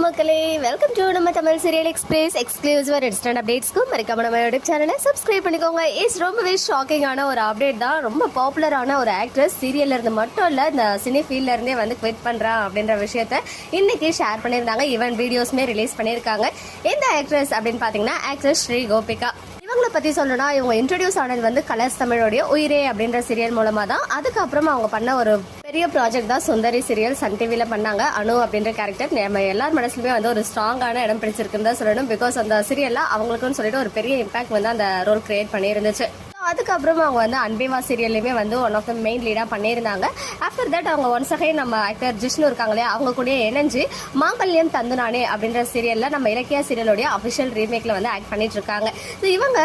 மக்களே welcome to நம்ம Tamil serial express exclusive instant அப்டேட்ஸ்க்கும் மறக்காம நம்ம யூடியூப் சேனலை சப்ஸ்கிரைப் பண்ணிக்கோங்க. இஸ் ரொம்பவே ஷாக்கிங்கான ஒரு அப்டேட் தான். ரொம்ப பாப்புலரான ஒரு ஆக்ட்ரஸ் சீரியல்ல இருந்து மட்டும் இல்ல இந்த சினி ஃபீல்ட்ல இருந்தே வந்து குவிட் பண்றா அப்படின்ற விஷயத்த இன்னைக்கு ஷேர் பண்ணியிருந்தாங்க. ஈவன் வீடியோஸ்மே ரிலீஸ் பண்ணியிருக்காங்க. எந்த ஆக்ட்ரஸ் அப்படின்னு பாத்தீங்கன்னா ஆக்ட்ரஸ் ஸ்ரீ கோபிகா. இவங்களை பற்றி சொல்லணும்னா இவங்க இன்ட்ரடியூஸ் ஆனது வந்து கலர்ஸ் தமிழோடைய உயிரே அப்படின்ற சீரியல் மூலமாக தான் அதுக்கப்புறமா அவங்க பண்ண ஒரு பெரிய ப்ராஜெக்ட் தான் சுந்தரி சீரியல் சன் டிவியில் பண்ணாங்க. அனு அப்படின்ற கேரக்டர் நம்ம எல்லார் மனசுலுமே வந்து ஒரு ஸ்ட்ராங்கான இடம் பிடிச்சிருக்குன்னு தான் சொல்லணும். பிகாஸ் அந்த சீரியலில் அவங்களுக்குன்னு சொல்லிட்டு ஒரு பெரிய இம்பாக்ட் வந்து அந்த ரோல் கிரியேட் பண்ணியிருந்துச்சு. அதுக்கப்புறம் அவங்க வந்து அன்பேவா சீரியல்லையுமே வந்து ஒன் ஆஃப் த மெயின் லீடாக பண்ணியிருந்தாங்க. ஆஃப்டர் தட் அவங்க ஒன்ஸ் அகைன் நம்ம ஆக்டர் ஜிஷ்ணு இருக்காங்க இல்லையா அவங்க கூட இணைஞ்சு மாங்கல்யம் தந்துனானே அப்படின்ற சீரியலில் நம்ம இலக்கிய சீரியலுடைய அஃபிஷியல் ரீமேக்கில் வந்து ஆக்ட் பண்ணிட்டு இருக்காங்க. ஸோ இவங்க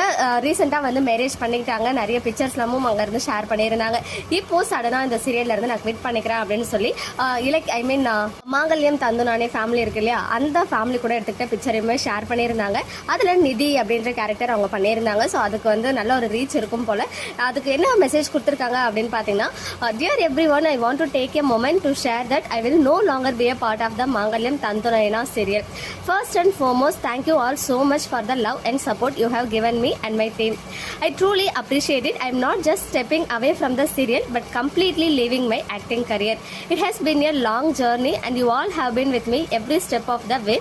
ரீசெண்டாக வந்து மேரேஜ் பண்ணிக்கிட்டாங்க. நிறைய பிக்சர்ஸ்லாமும் அங்கேருந்து ஷேர் பண்ணியிருந்தாங்க. இப்போ சடனாக இந்த சீரியல்ல இருந்து நான் குவிட் பண்ணிக்கிறேன் அப்படின்னு சொல்லி இலக்கி இலக் ஐ மீன் மாங்கல்யம் தந்துனானே ஃபேமிலி இருக்கு இல்லையா அந்த ஃபேமிலி கூட எடுத்துக்கிட்ட பிக்சரையுமே ஷேர் பண்ணியிருந்தாங்க. அதில் நிதி அப்படின்ற கேரக்டர் அவங்க பண்ணியிருந்தாங்க. ஸோ அதுக்கு வந்து நல்ல ஒரு ரீச் இருக்கும் இருக்கும் போல் அதுக்கு என்ன மெசேஜ் கொடுத்துருக்காங்க அப்படின்னு பார்த்தீங்கன்னா dear everyone I want to take a moment to share that I will no longer be a part of the Mangalyam Thanthunanena serial first and foremost thank you all so much for the love and support you have given me and my team I truly appreciate it I am not just stepping away from the serial but completely leaving my acting career it has been a long journey and you all have been with me every step of the way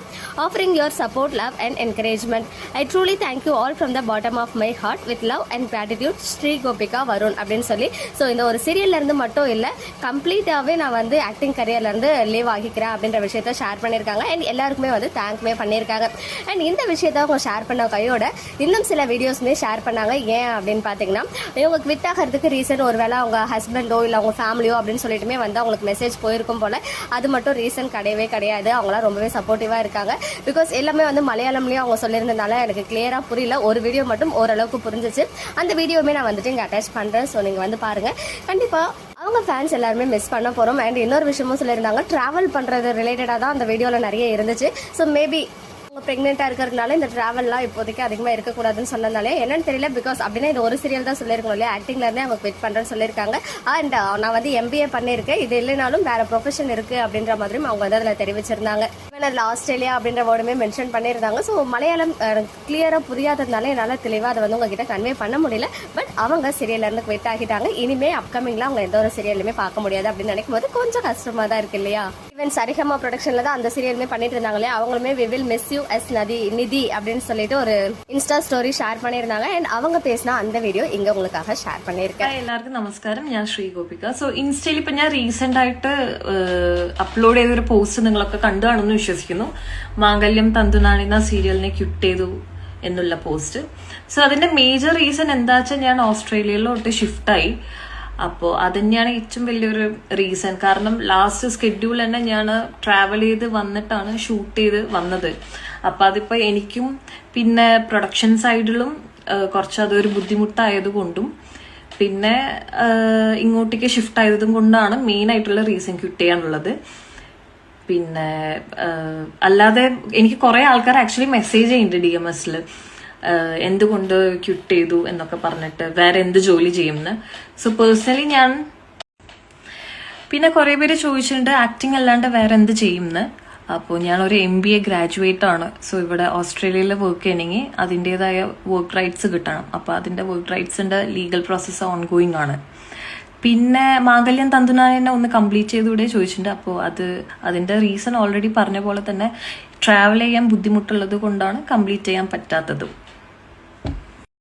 offering your support love and encouragement I truly thank you all from the bottom of my heart with love and gratitude gratitude Sri Gopika Varun அப்படின்னு சொல்லி. So இந்த ஒரு சீரியல்லேருந்து மட்டும் இல்லை கம்ப்ளீட்டாகவே நான் வந்து acting கரியர்லேருந்து leave ஆகிக்கிறேன் அப்படின்ற விஷயத்த ஷேர் பண்ணியிருக்காங்க. அண்ட் எல்லாருக்குமே வந்து தேங்க்மே பண்ணியிருக்காங்க. அண்ட் இந்த விஷயத்த அவங்க ஷேர் பண்ண கையோட இன்னும் சில வீடியோஸ்மே ஷேர் பண்ணாங்க. ஏன் அப்படின்னு பார்த்தீங்கன்னா இவங்க குவிட் ஆகிறதுக்கு ரீசன் ஒருவேளை அவங்க ஹஸ்பண்டோ இல்லை அவங்க ஃபேமிலியோ அப்படின்னு சொல்லிட்டுமே வந்து அவங்களுக்கு மெசேஜ் போயிருக்கும் போல அது மட்டும் ரீசன் கிடையவே கிடையாது. அவங்களாம் ரொம்பவே சப்போர்ட்டிவாக இருக்காங்க. பிகாஸ் எல்லாமே வந்து மலையாளம்லேயும் அவங்க சொல்லியிருந்ததுனால எனக்கு கிளியராக புரியல. ஒரு வீடியோ மட்டும் ஓரளவுக்கு புரிஞ்சிச்சு. அந்த வீடியோ வீடியோவுமே நான் வந்துட்டு இங்கே அட்டாச் பண்ணுறேன் ஸோ நீங்கள் வந்து பாருங்கள் கண்டிப்பாக அவங்க ஃபேன்ஸ் எல்லாருமே மிஸ் பண்ண போகிறோம் அண்ட் இன்னொரு விஷயமும் சொல்லியிருந்தாங்க ட்ராவல் பண்ணுறது ரிலேட்டடாக தான் அந்த வீடியோவில் நிறைய இருந்துச்சு. ஸோ மேபி ப்ரெக்னெண்ட்டாக இருக்கிறதுனால இந்த ட்ராவல்லாம் இப்போதைக்கு அதிகமாக இருக்கக்கூடாதுன்னு சொன்னதுனாலே என்னன்னு தெரியல பிகாஸ் அப்படின்னா இது ஒரு சீரியல் தான் சொல்லியிருக்கணும் இல்லையா? ஆக்டிங்லேருந்தே அவங்க குவிட் பண்ணுறேன்னு சொல்லியிருக்காங்க. அண்ட் uh, நான் வந்து எம்பிஏ பண்ணியிருக்கேன் இது இல்லைனாலும் வேற ப்ரொஃபஷன் இருக்குது அப்படின்ற மாதிரியும் அவங்க வந்து அதில் தெரிவிச்சிருந்தாங்க. Even அதில் ஆஸ்திரேலியா அப்படின்ற வேர்டுமே மென்ஷன் பண்ணியிருந்தாங்க. ஸோ மலையாளம் uh, கிளியராக புரியாததுனால என்னால் தெளிவாக அதை வந்து உங்ககிட்ட கன்வே பண்ண முடியல. பட் அவங்க சீரியல்லேருந்து குவிட் ஆகிட்டாங்க. இனிமேல் அப்கமிங்ல அவங்க எந்த ஒரு சீரியலுமே பார்க்க முடியாது அப்படின்னு நினைக்கும் போது கொஞ்சம் கஷ்டமாக தான் இருக்கு இல்லையா? ஈவன் சரிகமா ப்ரொடக்ஷன்ல தான் அந்த சீரியலுமே பண்ணிட்டு இருந்தாங்களே அவங்களுமே we will miss you yes நதி நிதி அப்படின்னு சொல்லிட்டு ஒரு இன்ஸ்டா ஸ்டோரி ஷேர் பண்ணியிருந்தாங்க அண்ட் அவங்க பேசினா அந்த வீடியோ இங்க உங்களுக்காக ஷேர் பண்ணியிருக்கேன் ഹായ്, എല്ലാവർക്കും നമസ്കാരം ഞാൻ ശ്രീ ഗോപിക സോ ഇൻസ്റ്റയിൽ ഇപ്പൊ ഞാൻ റീസെന്റ് ആയിട്ട് അപ്ലോഡ് ചെയ്തൊരു പോസ്റ്റ് നിങ്ങളൊക്കെ കണ്ടു കാണുമെന്ന് വിശ്വസിക്കുന്നു മാംഗല്യം തന്തുനാണിന്ന സീരിയലിനെ ക്വിറ്റ് ചെയ്തു എന്നുള്ള പോസ്റ്റ് സോ അതിന്റെ മേജർ റീസൺ എന്താ വെച്ചാൽ ഞാൻ ഓസ്ട്രേലിയയിലോട്ട് ഷിഫ്റ്റായി അപ്പോൾ അത് തന്നെയാണ് ഏറ്റവും വലിയൊരു റീസൺ കാരണം ലാസ്റ്റ് സ്കെഡ്യൂൾ തന്നെ ഞാൻ ട്രാവൽ ചെയ്ത് വന്നിട്ടാണ് ഷൂട്ട് ചെയ്ത് വന്നത്. അപ്പൊ അതിപ്പോ എനിക്കും പിന്നെ പ്രൊഡക്ഷൻ സൈഡിലും കുറച്ച് അതൊരു ബുദ്ധിമുട്ടായതുകൊണ്ടും പിന്നെ ഇങ്ങോട്ടേക്ക് ഷിഫ്റ്റ് ആയതും കൊണ്ടാണ് മെയിൻ ആയിട്ടുള്ള റീസൺ ക്വിറ്റ് ചെയ്യാനുള്ളത്. പിന്നെ അല്ലാതെ എനിക്ക് കുറെ ആൾക്കാർ ആക്ച്വലി മെസ്സേജ് ചെയ്യുന്നുണ്ട് ഡി എം എസിൽ എന്തുകൊണ്ട് ക്വിറ്റ് ചെയ്തു എന്നൊക്കെ പറഞ്ഞിട്ട് വേറെ എന്ത് ജോലി ചെയ്യുമെന്ന്. സോ പേഴ്സണലി ഞാൻ പിന്നെ കുറെ പേര് ചോദിച്ചിട്ടുണ്ട് ആക്ടിങ് അല്ലാണ്ട് വേറെ എന്ത് ചെയ്യുമെന്ന്. അപ്പോൾ ഞാൻ ഒരു എം ബി എ ഗ്രാജുവേറ്റ് ആണ്. സോ ഇവിടെ ഓസ്ട്രേലിയയിൽ വർക്ക് ചെയ്യണമെങ്കിൽ അതിന്റെതായ വർക്ക് റൈറ്റ്സ് കിട്ടണം. അപ്പോൾ അതിന്റെ വർക്ക് റൈറ്റ്സിന്റെ ലീഗൽ പ്രോസസ്സ് ഓൺഗോയിങ് ആണ്. പിന്നെ മാംഗല്യം തന്തുനാനെ ഒന്ന് കംപ്ലീറ്റ് ചെയ്തുകൂടെ ചോദിച്ചിട്ടുണ്ട്. അപ്പോൾ അത് അതിന്റെ റീസൺ ഓൾറെഡി പറഞ്ഞ പോലെ തന്നെ ട്രാവൽ ചെയ്യാൻ ബുദ്ധിമുട്ടുള്ളത് കൊണ്ടാണ് കംപ്ലീറ്റ് ചെയ്യാൻ പറ്റാത്തതും.